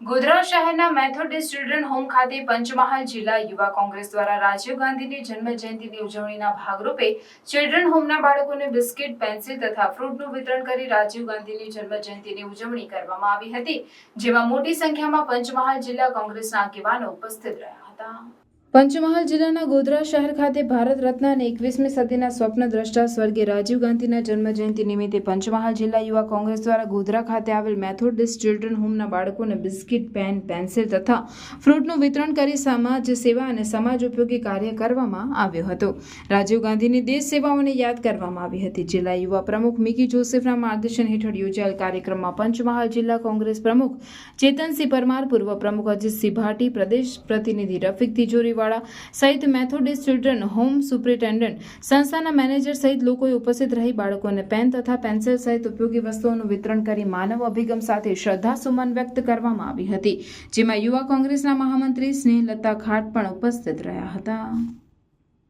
ગોધરા શહેરના Methodist children home ખાતે પંચમહાલ જિલ્લા યુવા કોંગ્રેસ દ્વારા રાજીવ ગાંધીની જન્મ જયંતિની ઉજવણીના ભાગરૂપે ચિલ્ડ્રન હોમના બાળકોને બિસ્કિટ, પેન્સિલ તથા ફ્રૂટનું વિતરણ કરી રાજીવ ગાંધીની જન્મ જયંતિની ઉજવણી કરવામાં આવી હતી, જેમાં મોટી સંખ્યામાં પંચમહાલ જિલ્લા કોંગ્રેસના આગેવાનો ઉપસ્થિત રહ્યા હતા. પંચમહાલ જિલ્લાના ગોધરા શહેર ખાતે ભારત રત્ન અને એકવીસમી સદીના સ્વપ્ન દ્રષ્ટા સ્વર્ગીય રાજીવ ગાંધીના જન્મજયંતિ નિમિત્તે પંચમહાલ જિલ્લા યુવા કોંગ્રેસ દ્વારા ગોધરા ખાતે આવેલ મેથોડિસ્ટ ચિલ્ડ્રન હોમના બાળકોને બિસ્કિટ, પેન, પેન્સિલ તથા ફ્રૂટનું વિતરણ કરી સમાજ સેવા અને સમાજ ઉપયોગી કાર્ય કરવામાં આવ્યો હતો. રાજીવ ગાંધીની દેશ સેવાઓને યાદ કરવામાં આવી હતી. જિલ્લા યુવા પ્રમુખ મિકી જોસેફના માર્ગદર્શન હેઠળ યોજાયેલ કાર્યક્રમમાં પંચમહાલ જિલ્લા કોંગ્રેસ પ્રમુખ ચેતનસિંહ પરમાર, પૂર્વ પ્રમુખ અજીતસિંહ ભાટી, પ્રદેશ પ્રતિનિધિ રફીક તિજોરીવાળા સહિત મેથોડિસ્ટ ચિલ્ડ્રન, હોમ સુપ્રિન્ટેન્ડન્ટ, સંસ્થાના મેનેજર સહિત લોકોએ ઉપસ્થિત રહી બાળકોને પેન તથા પેન્સિલ સહિત ઉપયોગી વસ્તુઓનું વિતરણ કરી માનવ અભિગમ સાથે શ્રદ્ધાસુમન વ્યક્ત કરવામાં આવી હતી, જેમાં યુવા કોંગ્રેસના મહામંત્રી સ્નેહલતા ખાટ પણ ઉપસ્થિત રહ્યા હતા.